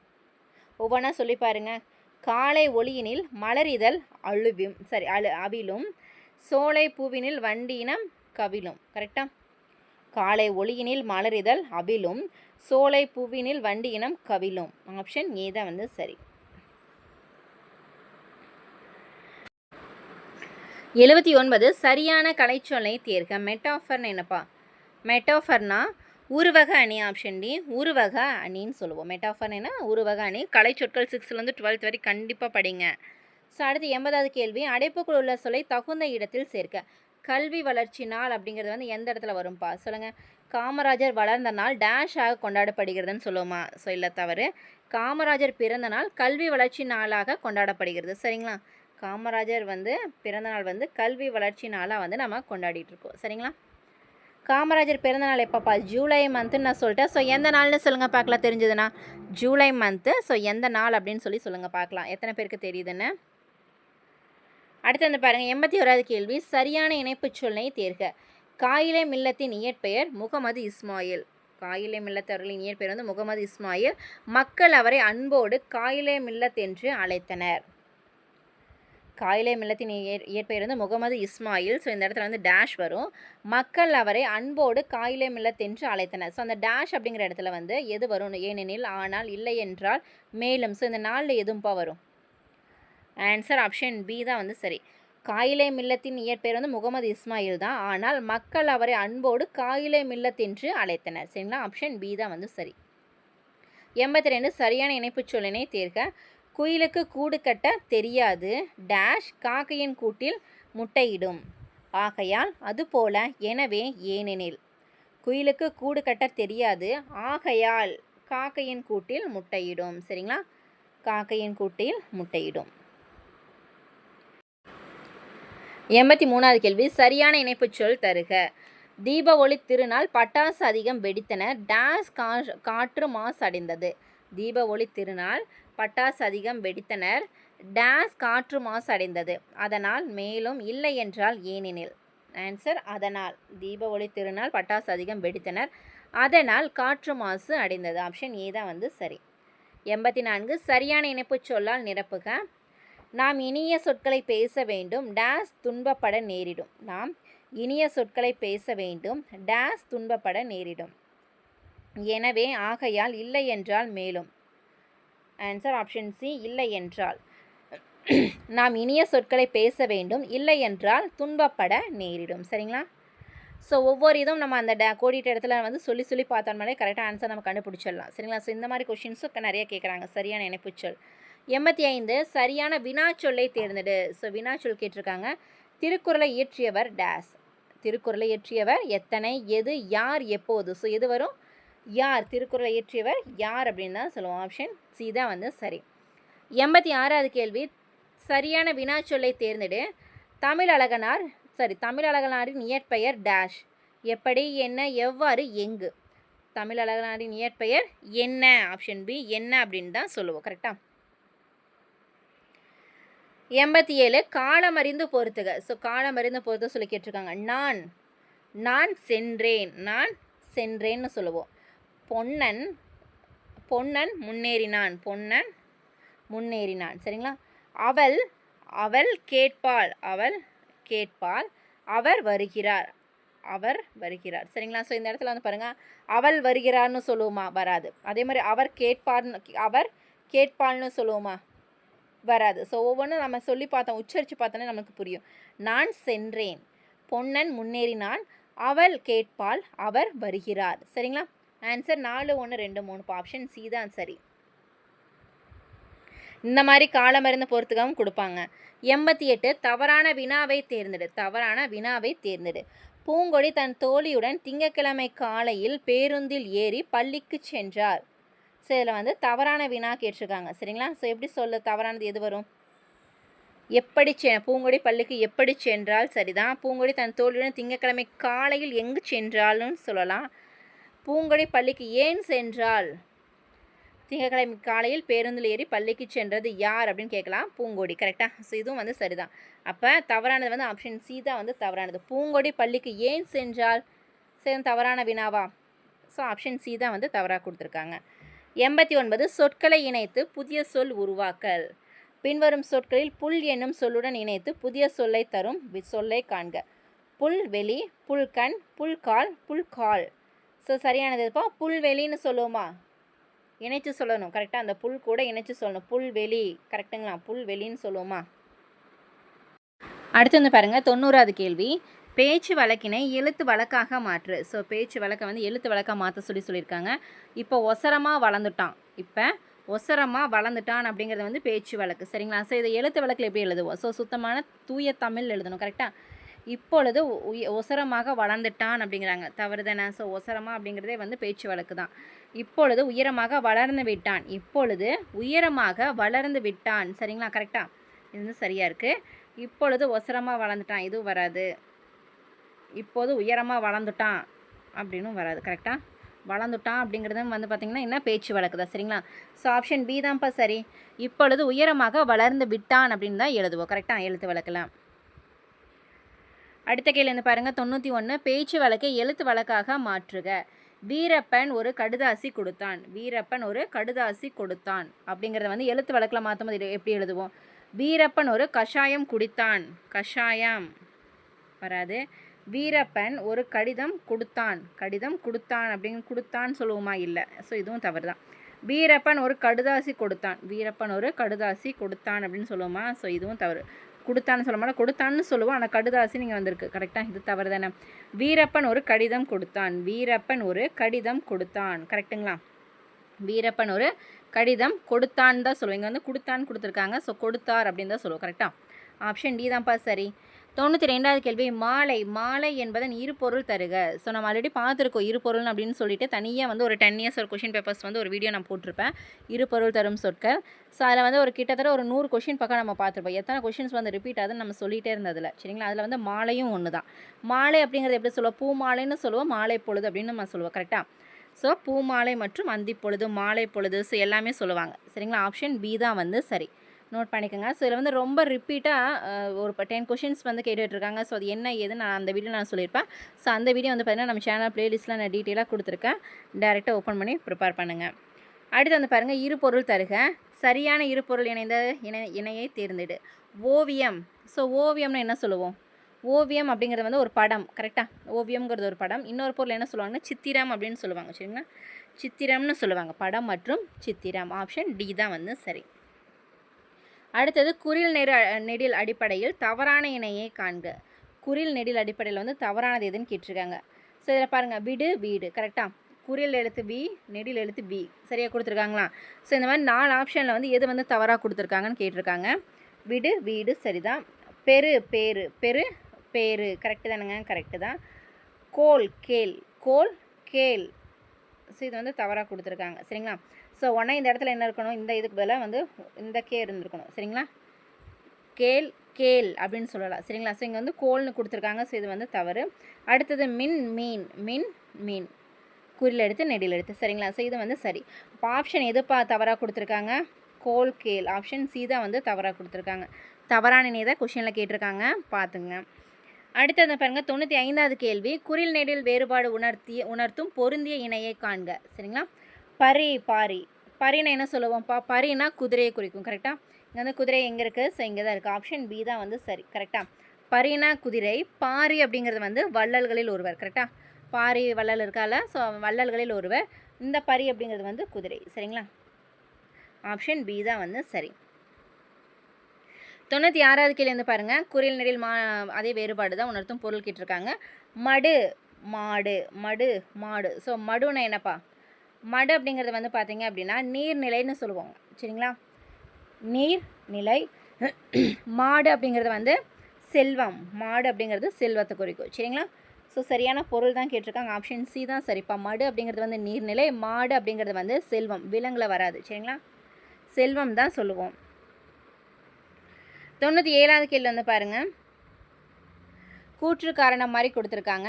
ஒவ்வொன்றா சொல்லி பாருங்கள் காலை ஒளியினில் மலரிதழ் அழுவியும் சரி அழு அவிலும் சோலை பூவினில் வண்டியினம் கவிழும். கரெக்டா? காலை ஒளியினில் மலரிதழ் அவிலும் சோலை பூவினில் வண்டியினம் கவிழும். ஆப்ஷன் ஏ தான் வந்து சரி. எழுபத்தி ஒன்பது சரியான கலைச்சொல்லை தேர்க. மெட்டாஃபர்னு என்னப்பா? மெட்டாஃபர்னா உருவக அணி ஆப்ஷன் டி உருவக அணின்னு சொல்லுவோம். மெட்டாஃபர் என்ன உருவக அணி. கலைச்சொற்கள் சிக்ஸ்த்லேருந்து டுவெல்த் வரை கண்டிப்பாக படிங்க. ஸோ அடுத்து எண்பதாவது கேள்வி. அடைப்புக்குள் உள்ள சொல்லை தகுந்த இடத்தில் சேர்க்க. கல்வி வளர்ச்சி நாள் அப்படிங்கிறது வந்து எந்த இடத்துல வரும்பா? சொல்லுங்கள் காமராஜர் வளர்ந்த நாள் டேஷ் ஆக கொண்டாடப்படுகிறதுன்னு சொல்லுவோமா? ஸோ இல்லை தவறு. காமராஜர் பிறந்த நாள் கல்வி வளர்ச்சி நாளாக கொண்டாடப்படுகிறது. சரிங்களா? காமராஜர் வந்து பிறந்த நாள் வந்து கல்வி வளர்ச்சி நாளாக வந்து நம்ம கொண்டாடிட்டு இருக்கோம். சரிங்களா? காமராஜர் பிறந்த நாள் எப்பப்பா? ஜூலை மந்த்துன்னு நான் சொல்லிட்டேன். ஸோ எந்த நாள்னு சொல்லுங்கள் பார்க்கலாம். தெரிஞ்சதுன்னா ஜூலை மந்த்து ஸோ எந்த நாள் அப்படின்னு சொல்லி சொல்லுங்கள் பார்க்கலாம். எத்தனை பேருக்கு தெரியுதுன்னு? அடுத்து வந்து பாருங்கள் எண்பத்தி ஓராவது கேள்வி. சரியான இணைப்புச் சொல்லை தேர்க. காயிலே மில்லத்தின் இயற்பெயர் முகமது இஸ்மாயில். காயிலே மில்லத் அவர்களின் இயற்பெயர் வந்து முகமது இஸ்மாயில். மக்கள் அவரை அன்போடு காயிலே மில்லத் என்று அழைத்தனர். காயிலே மில்லத்தின் இயற்பெயர் வந்து முகமது இஸ்மாயில். ஸோ இந்த இடத்துல வந்து டேஷ் வரும். மக்கள் அவரை அன்போடு காயிலே மில்லத் என்று அழைத்தனர். ஸோ அந்த டேஷ் அப்படிங்கிற இடத்துல வந்து எது வரும் ஏனெனில் ஆனால் இல்லை என்றால் மேலும். ஸோ இந்த நாளில் எதும்பா வரும்? ஆன்சர் ஆப்ஷன் பி தான் வந்து சரி. காயிலே மில்லத்தின் இயற்பெயர் வந்து முகமது இஸ்மாயில் தான். ஆனால் மக்கள் அவரை அன்போடு காயிலே மில்லத் என்று அழைத்தனர். சரிங்களா? ஆப்ஷன் பி தான் வந்து சரி. எண்பத்தி ரெண்டு சரியான இணைப்புச் சொல்லினை தீர்க்க குயிலுக்கு கூடு கட்ட தெரியாது. டேஷ் காக்கையின் கூட்டில் முட்டையிடும். ஆகையால் அதுபோல எனவே ஏனெனில் குயிலுக்கு கூடு கட்ட தெரியாது. ஆகையால் காக்கையின் கூட்டில் முட்டையிடும். சரிங்களா? காக்கையின் கூட்டில் முட்டையிடும். எண்பத்தி மூணாவது கேள்வி. சரியான இணைப்புச் சொல் தருக. தீப ஒளி திருநாள் பட்டாசு அதிகம் வெடித்தனர் டேஸ் காற்று மாசடைந்தது. தீப ஒளி திருநாள் பட்டாசு அதிகம் வெடித்தனர். டேஸ் காற்று மாசு அடைந்தது அதனால் மேலும் இல்லை என்றால் ஏனெனில். ஆன்சர் அதனால். தீப ஒளி திருநாள் பட்டாசு அதிகம் வெடித்தனர். அதனால் காற்று மாசு அடைந்தது. ஆப்ஷன் ஏ தான் வந்து சரி. எண்பத்தி நான்கு சரியான இணைப்புச் சொல்லால் நிரப்புக. நாம் இனிய சொற்களை பேச வேண்டும். டேஸ் துன்பப்பட நேரிடும். நாம் இனிய சொற்களை பேச வேண்டும். டேஸ் துன்பப்பட நேரிடும். எனவே ஆகையால் இல்லை என்றால் மேலும். ஆன்சர் ஆப்ஷன் சி இல்லை என்றால் நாம் இனிய சொற்களை பேச வேண்டும். இல்லை என்றால் துன்பப்பட நேரிடும். சரிங்களா? ஸோ ஒவ்வொரு இதுவும் நம்ம அந்த டே கோடிட்ட இடத்துல வந்து சொல்லி சொல்லி பார்த்தோம்னாலே கரெக்டாக ஆன்சர் நம்ம கண்டுபிடிச்சிடலாம். சரிங்களா? ஸோ இந்த மாதிரி கொஷின்ஸும் நிறைய கேட்குறாங்க. சரியான இணைப்புச்சொல் எண்பத்தி ஐந்து சரியான வினாச்சொல்லை தேர்ந்தெடு. ஸோ வினாச்சொல் கேட்டிருக்காங்க. திருக்குறளை இயற்றியவர் டேஸ் திருக்குறளை இயற்றியவர் எத்தனை எது யார் எப்போது? ஸோ எது வரும்? யார் திருக்குறளை இயற்றியவர்? யார் அப்படின்னு தான் சொல்லுவோம். ஆப்ஷன் சி தான் வந்து சரி. எண்பத்தி ஆறாவது கேள்வி. சரியான வினாச்சொல்லை தேர்ந்தெடு. தமிழ் அழகனார் சாரி தமிழ் அழகனாரின் இயற்பெயர் டேஷ் எப்படி என்ன எவ்வாறு எங்கு? தமிழ் அழகனாரின் இயற்பெயர் என்ன? ஆப்ஷன் பி என்ன அப்படின்னு தான் சொல்லுவோம் கரெக்டாக எண்பத்தி ஏழு காலம் அறிந்து பொறுத்துக. ஸோ காலம் அறிந்து பொறுத்த சொல்லி கேட்டிருக்காங்க. நான் நான் சென்றேன். நான் சென்றேன்னு சொல்லுவோம். பொன்னன் பொன்னன் முன்னேறினான் பொன்னன் முன்னேறினான். சரிங்களா? அவள் அவள் கேட்பாள் அவள் கேட்பாள் அவர் வருகிறார் அவர் வருகிறார். சரிங்களா? ஸோ இந்த இடத்துல வந்து பாருங்கள் அவள் வருகிறார்னு சொல்லுவோமா? வராது. அதே மாதிரி அவர் கேட்பார்னு அவர் கேட்பாள்னு சொல்லுவோமா? வராது. ஸோ ஒவ்வொன்றும் நம்ம சொல்லி பார்த்தோம் உச்சரித்து பார்த்தோன்னே நமக்கு புரியும். நான் சென்றேன் பொன்னன் முன்னேறினான் அவள் கேட்பாள் அவர் வருகிறார். சரிங்களா? ஆன்சர் நாலு ஒன்று ரெண்டு மூணு. ஆப்ஷன் சி தான் சரி. இந்த மாதிரி காலமருந்து பொறுத்துக்கவும் கொடுப்பாங்க. எண்பத்தி எட்டு தவறான வினாவை தேர்ந்தெடு. தவறான வினாவை தேர்ந்தெடு. பூங்கொடி தன் தோழியுடன் திங்கக்கிழமை காலையில் பேருந்தில் ஏறி பள்ளிக்கு சென்றார். ஸோ இதில் வந்து தவறான வினா கேட்டிருக்காங்க. சரிங்களா? ஸோ எப்படி சொல்ல? தவறானது எது வரும்? எப்படி செ பூங்கொடி பள்ளிக்கு எப்படி சென்றால் சரிதான். பூங்கொடி தன் தோழியுடன் திங்கக்கிழமை காலையில் எங்கு சென்றாலும் சொல்லலாம். பூங்கொடி பள்ளிக்கு ஏன் சென்றால் திங்கட்கிழமை காலையில் பேருந்தில் ஏறி பள்ளிக்கு சென்றது யார் அப்படின்னு கேட்கலாம். பூங்கொடி கரெக்டாக ஸோ இதுவும் வந்து சரிதான். அப்போ தவறானது வந்து ஆப்ஷன் சி தான் வந்து தவறானது. பூங்கொடி பள்ளிக்கு ஏன் சென்றால் சரி தவறான வினாவா? ஸோ ஆப்ஷன் சி தான் வந்து தவறாக கொடுத்துருக்காங்க. எண்பத்தி ஒன்பது சொற்களை இணைத்து புதிய சொல் உருவாக்கல். பின்வரும் சொற்களில் புல் என்னும் சொல்லுடன் இணைத்து புதிய சொல்லை தரும் சொல்லை காண்க. புல்வெளி புல்கண் புல்கால் புல்கால் ஸோ சரியானது இப்போ புல்வெளின்னு சொல்லுவோமா? இணைச்சு சொல்லணும். கரெக்டாக அந்த புல் கூட இணைச்சு சொல்லணும். புல்வெளி கரெக்டுங்களா புல்வெளின்னு சொல்லுவோமா? அடுத்து வந்து பாருங்கள் தொண்ணூறாவது கேள்வி. பேச்சு வழக்கினை எழுத்து வழக்காக மாற்று. ஸோ பேச்சு வழக்கை வந்து எழுத்து வழக்காக மாற்ற சொல்லி சொல்லியிருக்காங்க. இப்போ ஒசரமாக வளர்ந்துட்டான். இப்போ ஒசரமாக வளர்ந்துட்டான் அப்படிங்கிறது வந்து பேச்சு வழக்கு. சரிங்களா? ஸோ இதை எழுத்து வழக்கில் எப்படி எழுதுவோம்? ஸோ சுத்தமான தூய தமிழ் எழுதணும். கரெக்டாக இப்பொழுது உய ஒசரமாக வளர்ந்துட்டான் அப்படிங்கிறாங்க. தவறு தானே? ஸோ ஒசரமாக அப்படிங்கிறதே வந்து பேச்சு வழக்கு தான். இப்பொழுது உயரமாக வளர்ந்து விட்டான். இப்பொழுது உயரமாக வளர்ந்து விட்டான். சரிங்களா? கரெக்டாக இது வந்து சரியாக இருக்குது இப்பொழுது ஒசரமாக வளர்ந்துட்டான். இதுவும் வராது. இப்போது உயரமாக வளர்ந்துட்டான் அப்படின்னும் வராது. கரெக்டாக வளர்ந்துட்டான் அப்படிங்கிறது வந்து பார்த்திங்கன்னா என்ன பேச்சு வழக்கு தான்? சரிங்களா? ஸோ ஆப்ஷன் பி தான்ப்பா சரி. இப்பொழுது உயரமாக வளர்ந்து விட்டான் அப்படின்னு தான் எழுதுவோம். கரெக்டாக எழுத்து வழக்கலாம் அடுத்த கேள்வி வந்து பாருங்கள் தொண்ணூற்றி ஒன்று பேச்சு வழக்கை எழுத்து வழக்காக மாற்றுக. வீரப்பன் ஒரு கடுதாசி கொடுத்தான். வீரப்பன் ஒரு கடுதாசி கொடுத்தான். அப்படிங்கிறத வந்து எழுத்து வழக்கில் மாற்றும் போது எப்படி எழுதுவோம்? வீரப்பன் ஒரு கஷாயம் குடித்தான். கஷாயம். வராது. வீரப்பன் ஒரு கடிதம் கொடுத்தான். கடிதம் கொடுத்தான் அப்படின்னு கொடுத்தான் சொல்லுவோமா? இல்லை. ஸோ இதுவும் தவறு தான் வீரப்பன் ஒரு கடுதாசி கொடுத்தான். வீரப்பன் ஒரு கடுதாசி கொடுத்தான் அப்படின்னு சொல்லுவோமா? ஸோ இதுவும் தவறு. கொடுத்தான்னு சொல்ல மாட்டோம். கொடுத்தான்னு சொல்லுவோம். ஆனால் கடுதாசி நீங்கள் வந்திருக்கு. கரெக்டாக இது தவறு தானே வீரப்பன் ஒரு கடிதம் கொடுத்தான். வீரப்பன் ஒரு கடிதம் கொடுத்தான். கரெக்டுங்களா வீரப்பன் ஒரு கடிதம் கொடுத்தான் தான் சொல்லுவோம். இங்கே வந்து கொடுத்தான்னு கொடுத்துருக்காங்க. ஸோ கொடுத்தார் அப்படின்னு தான் சொல்லுவோம். கரெக்டாக ஆப்ஷன் டி தான்ப்பா சரி. தொண்ணூற்றி ரெண்டாவது கேள்வி மாலை. மாலை என்பதன் இரு பொருள் தருக. ஸோ நம்ம ஆல்ரெடி பார்த்துருக்கோம் இரு பொருள் அப்படின்னு சொல்லிட்டு தனியாக வந்து ஒரு டென் இயர்ஸ் ஒரு கொஷின் பேப்பர்ஸ் வந்து ஒரு வீடியோ நான் போட்டிருப்பேன். இரு பொருள் தரும் சொற்கள். ஸோ அதில் வந்து ஒரு கிட்டத்தட்ட ஒரு நூறு கொஷின் பக்கம் நம்ம பார்த்துருப்போம். எத்தனை கொஷின்ஸ் வந்து ரிப்பீட் ஆகுதுன்னு நம்ம சொல்லிகிட்டே இருந்ததில். சரிங்களா? அதில் வந்து மாலையும் ஒன்று தான் மாலை அப்படிங்கிறது எப்படி சொல்லுவோம்? பூ மாலைன்னு சொல்லுவோம். மாலை பொழுது அப்படின்னு நம்ம சொல்லுவோம். கரெக்டாக ஸோ பூ மாலை மற்றும் அந்தி பொழுது மாலை பொழுது ஸோ எல்லாமே சொல்லுவாங்க. சரிங்களா? ஆப்ஷன் பி தான் வந்து சரி. நோட் பண்ணிக்கோங்க. ஸோ இதில் வந்து ரொம்ப ரிப்பீட்டாக ஒரு டென் கொஷின்ஸ் வந்து கேட்டுட்ருக்காங்க. ஸோ அது என்ன ஏது நான் அந்த வீடியோ நான் சொல்லியிருப்பேன். ஸோ அந்த வீடியோ வந்து பார்த்தீங்கன்னா நம்ம சேனல் ப்ளேலிஸ்ட்டில் நான் டீட்டெயிலாக கொடுத்துருக்கேன். டேரெக்டாக ஓப்பன் பண்ணி ப்ரிப்பேர் பண்ணுங்கள் அடுத்து வந்து பாருங்கள் இரு பொருள் தருக. சரியான இரு பொருள் இணைந்த இணை இணையை தேர்ந்தெடு. ஓவியம். ஸோ ஓவியம்னு என்ன சொல்லுவோம்? ஓவியம் அப்படிங்கிறது வந்து ஒரு படம் கரெக்டாக ஓவியம்ங்கிறது ஒரு படம். இன்னொரு பொருள் என்ன சொல்லுவாங்கன்னா சித்திரம் அப்படின்னு சொல்லுவாங்க சரிங்களா? சித்திரம்னு சொல்லுவாங்க படம் மற்றும் சித்திரம். ஆப்ஷன் டி தான் வந்து சரி. அடுத்தது குரில் நெரு நெடில் அடிப்படையில் தவறான இணையை காண்க. குரில் நெடில் அடிப்படையில் வந்து தவறானது எதுன்னு கேட்டிருக்காங்க. ஸோ இதில் பாருங்கள் விடு வீடு. கரெக்டாக குறில் எழுத்து பி நெடில் எழுத்து பி சரியாக கொடுத்துருக்காங்களா? ஸோ இந்த மாதிரி நாலு ஆப்ஷனில் வந்து எது வந்து தவறாக கொடுத்துருக்காங்கன்னு கேட்டிருக்காங்க. விடு வீடு சரிதான் பெரு பேரு. பெரு பேரு. கரெக்டு தானுங்க? கரெக்டு தான். கோல் கேல். கோல் கேல். ஸோ இது வந்து தவறாக கொடுத்துருக்காங்க. சரிங்களா? ஸோ உடனே இந்த இடத்துல என்ன இருக்கணும்? இந்த இதுக்கு பதிலாக வந்து இந்த கே இருந்திருக்கணும். சரிங்களா? கேல் கேல் அப்படின்னு சொல்லலாம். சரிங்களா? ஸோ இங்கே வந்து கோல்னு கொடுத்துருக்காங்க. ஸோ இது வந்து தவறு. அடுத்தது மின் மீன். மின் மீன். குறியில் எடுத்து நெடியில் எடுத்து. சரிங்களா? ஸோ இது வந்து சரி. இப்போ ஆப்ஷன் எதுப்பா தவறாக கொடுத்துருக்காங்க? கோல் கேல். ஆப்ஷன் சி தான் வந்து தவறாக கொடுத்துருக்காங்க. தவறான இணை தான் கொஷினில் கேட்டிருக்காங்க. பார்த்துங்க அடுத்தது பாருங்கள் தொண்ணூற்றி ஐந்தாவது கேள்வி. குறில் நெடில் வேறுபாடு உணர்த்தி உணர்த்தும் பொருந்திய இணையை காண்க. சரிங்களா? பரி பாரி. பரினா என்ன சொல்லுவோம்ப்பா பரினா குதிரையை குறிக்கும் கரெக்டாக இங்கே வந்து குதிரை எங்கே இருக்குது ஸோ இங்கே தான் இருக்குது ஆப்ஷன் பி தான் வந்து சரி கரெக்டாக பரினா குதிரை பாரி அப்படிங்கிறது வந்து வள்ளல்களில் ஒருவர் கரெக்டாக பாரி வள்ளல் இருக்கால ஸோ வள்ளல்களில் ஒருவர். இந்த பரி அப்படிங்கிறது வந்து குதிரை சரிங்களா? ஆப்ஷன் பி தான் வந்து சரி. தொண்ணூற்றி ஆறாவது கீழே பாருங்கள் குரில் நெடில் மா அதே வேறுபாடு தான் உணர்த்தும் பொருள் கிட்டிருக்காங்க. மடு மாடு மடு மாடு. ஸோ மடுன்னா என்னப்பா? மடு அப்படிங்கிறது வந்து பார்த்தீங்க அப்படின்னா நீர்நிலைன்னு சொல்லுவாங்க. சரிங்களா? நீர்நிலை மாடு அப்படிங்கிறது வந்து செல்வம். மாடு அப்படிங்கிறது செல்வத்தை குறிக்கும். சரிங்களா? ஸோ சரியான பொருள் தான் கேட்டிருக்காங்க. ஆப்ஷன் சி தான் சரிப்பா. மடு அப்படிங்கிறது வந்து நீர்நிலை மாடு அப்படிங்கிறது வந்து செல்வம். விலங்கில் வராது. சரிங்களா? செல்வம் தான் சொல்லுவோம். தொண்ணூற்றி ஏழாவது கேள்வி வந்து பாருங்கள் கூற்று காரணம் மாதிரி கொடுத்துருக்காங்க.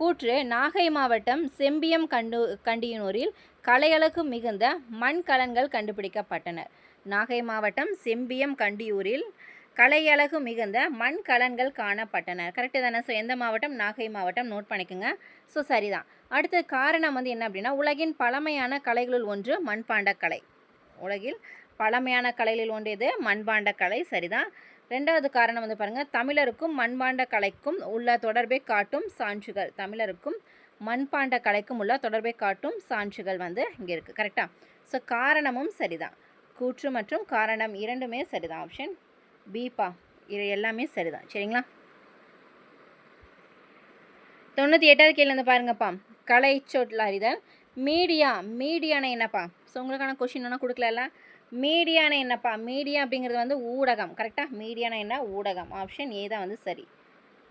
கூற்று நாகை மாவட்டம் செம்பியம் கண்டு கண்டியனூரில் கலையழகு மிகுந்த மண் கலன்கள் கண்டுபிடிக்கப்பட்டன. நாகை மாவட்டம் செம்பியம் கண்டியூரில் கலையழகு மிகுந்த மண் கலன்கள் காணப்பட்டன. கரெக்டு தானே? ஸோ எந்த மாவட்டம்? நாகை மாவட்டம். நோட் பண்ணிக்கோங்க. ஸோ சரிதான். அடுத்த காரணம் வந்து என்ன அப்படின்னா உலகின் பழமையான கலைகளுள் ஒன்று மண்பாண்ட கலை. உலகில் பழமையான கலைகளில் ஒன்று இது மண்பாண்ட கலை. சரிதான். ரெண்டாவது காரணம் வந்து பாருங்கள் தமிழருக்கும் மண்பாண்ட கலைக்கும் உள்ள தொடர்பை காட்டும் சான்றுகள். தமிழருக்கும் மண்பாண்ட கலைக்கும் உள்ள தொடர்பை காட்டும் சான்றுகள் வந்து இங்கே இருக்குது கரெக்டாக ஸோ காரணமும் சரிதான். கூற்று மற்றும் காரணம் இரண்டுமே சரிதான். ஆப்ஷன் பிபா இது எல்லாமே சரிதான். சரிங்களா? தொண்ணூற்றி எட்டாவது கேள்வி வந்து பாருங்கப்பா கலை சொல் அறிதல் மீடியா மீடியானா என்னப்பா? ஸோ உங்களுக்கான கொஷின் ஒன்றும் கொடுக்கல மீடியானா என்னப்பா? மீடியா அப்படிங்கிறது வந்து ஊடகம். கரெக்டாக மீடியானா என்ன? ஊடகம். ஆப்ஷன் ஏ தான் வந்து சரி.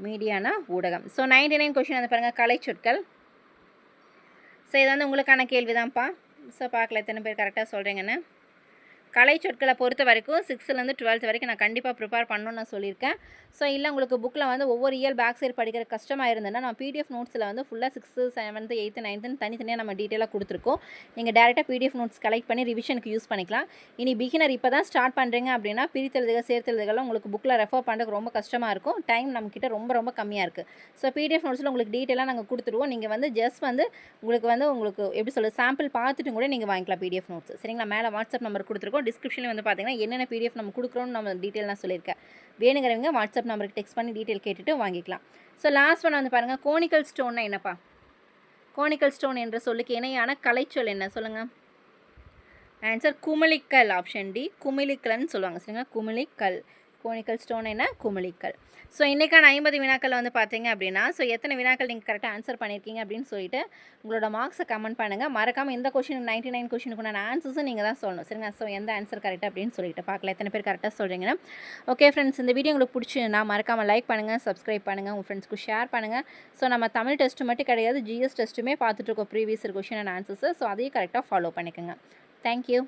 மீடியானா ஊடகம். ஸோ நைன்டி நைன் கொஷின் வந்து பாருங்கள் கலை சொற்கள் ஸோ இது வந்து உங்களுக்கான கேள்வி தான்ப்பா ஸோ பார்க்கல. எத்தனை பேர் கரெக்டாக சொல்கிறீங்கன்னு கலை சொற்களை பொறுத்த வரைக்கும் சிக்ஸ்த்துலேருந்து டுவெல்த் வரைக்கும் நான் கண்டிப்பாக ப்ரிப்பேர் பண்ணணும்னு நான் சொல்லியிருக்கேன். ஸோ இல்லை உங்களுக்கு புக்கில் வந்து ஒவ்வொரு இயர் பேக் சைடு படிக்கிற கஷ்டமாக இருந்ததுன்னா நான் பிடிஎஃப் நோட்ஸில் வந்து ஃபுல்லாக சிக்ஸ்த்து செவன்த்து எயித்து நைன்த்துன்னு தனித்தனியாக நம்ம டீட்டெயிலாக கொடுத்துருக்கோம். நீங்கள் டேரெக்டாக பிடிஎஃப் நோட்ஸ் கலெக்ட் பண்ணி ரிவிஷனுக்கு யூஸ் பண்ணிக்கலாம். இனி பிகினர் இப்போ தான் ஸ்டார்ட் பண்ணுறீங்க அப்படின்னா பிரித்தெழுதுக சேர்த்தெழுதுகள்லாம் உங்களுக்கு புக்கில் ரெஃபர் பண்ணுறதுக்கு ரொம்ப கஷ்டமாக இருக்கும். டைம் நம்மக்கிட்ட ரொம்ப ரொம்ப கம்மியாக இருக்குது ஸோ பிடிஎஃப் நோட்ஸில் உங்களுக்கு டீட்டெயிலாக நாங்கள் கொடுத்துருவோம். நீங்கள் வந்து ஜஸ்ட் வந்து உங்களுக்கு வந்து உங்களுக்கு எப்படி சொல்லுது சாம்பிள் பார்த்துட்டு கூட நீங்கள் வாங்கிக்கலாம் பிடிஎஃப் நோட்ஸ் சரிங்களா? மேலே வாட்ஸ்அப் நம்பர் கொடுத்துருக்கோம். டிஸ்கிரிப்ஷனில் வந்து பார்த்தீங்கன்னா என்னென்ன பிடிஎஃப் நம்ம கொடுக்குறோம்னு நம்ம டீட்டெயிலாக சொல்லியிருக்கேன். வேணுங்கிறவங்க வாட்ஸ்அப் நம்பருக்கு டெக்ஸ்ட் பண்ணி டீட்டெயில் கேட்டுட்டு வாங்கிக்கலாம். ஸோ லாஸ்ட் ஒன் வந்து பாருங்கள் கோனிக்கல் ஸ்டோன்னா என்னப்பா? கோனிக்கல் ஸ்டோன் என்ற சொல்லுக்கு இணையான கலைச்சொல் என்ன? சொல்லுங்கள் ஆன்சர் குமிழிக்கல் ஆப்ஷன் டி குமிழிக்கல்னு சொல்லுவாங்க. சரிங்களா? குமிழிக்கல். கோனிக்கல் ஸ்டோன் என்ன குமிழிக்கல். ஸோ இன்றைக்கான ஐம்பது வினாக்கள் வந்து பார்த்தீங்க அப்படின்னா ஸோ எத்தனை வினாக்கள் நீங்கள் கரெக்டாக ஆன்சர் பண்ணியிருக்கீங்க அப்படின்னு சொல்லிட்டு உங்களோட மார்க்ஸை கமெண்ட் பண்ணுங்கள் மறக்காமல் இந்த கொஷின் நைன்ட்டி நைன் கொஷினுக்குண்டான ஆன்சர்ஸும் நீங்கள் தான் சொல்லணும். சரிங்களா? ஸோ எந்த ஆன்சர் கரெக்டாக அப்படின்னு சொல்லிட்டு பார்க்கல எத்தனை பேர் கரெக்டாக சொல்கிறீங்கன்னா ஓகே ஃப்ரெண்ட்ஸ் இந்த வீடியோ உங்களுக்கு பிடிச்சிருந்தா மறக்காமல் லைக் பண்ணுங்கள் சப்ஸ்கிரைப் பண்ணுங்கள் உங்கள் ஃப்ரெண்ட்ஸ்க்கு ஷேர் பண்ணுங்கள் ஸோ நம்ம தமிழ் டெஸ்ட்டு மட்டும் கிடையாது ஜிஎஸ் டெஸ்ட்டுமே பார்த்துட்ருக்கோம் previous question and answers so அதையும் கரெக்டாக ஃபாலோ பண்ணிக்கோங்க. தேங்க்யூ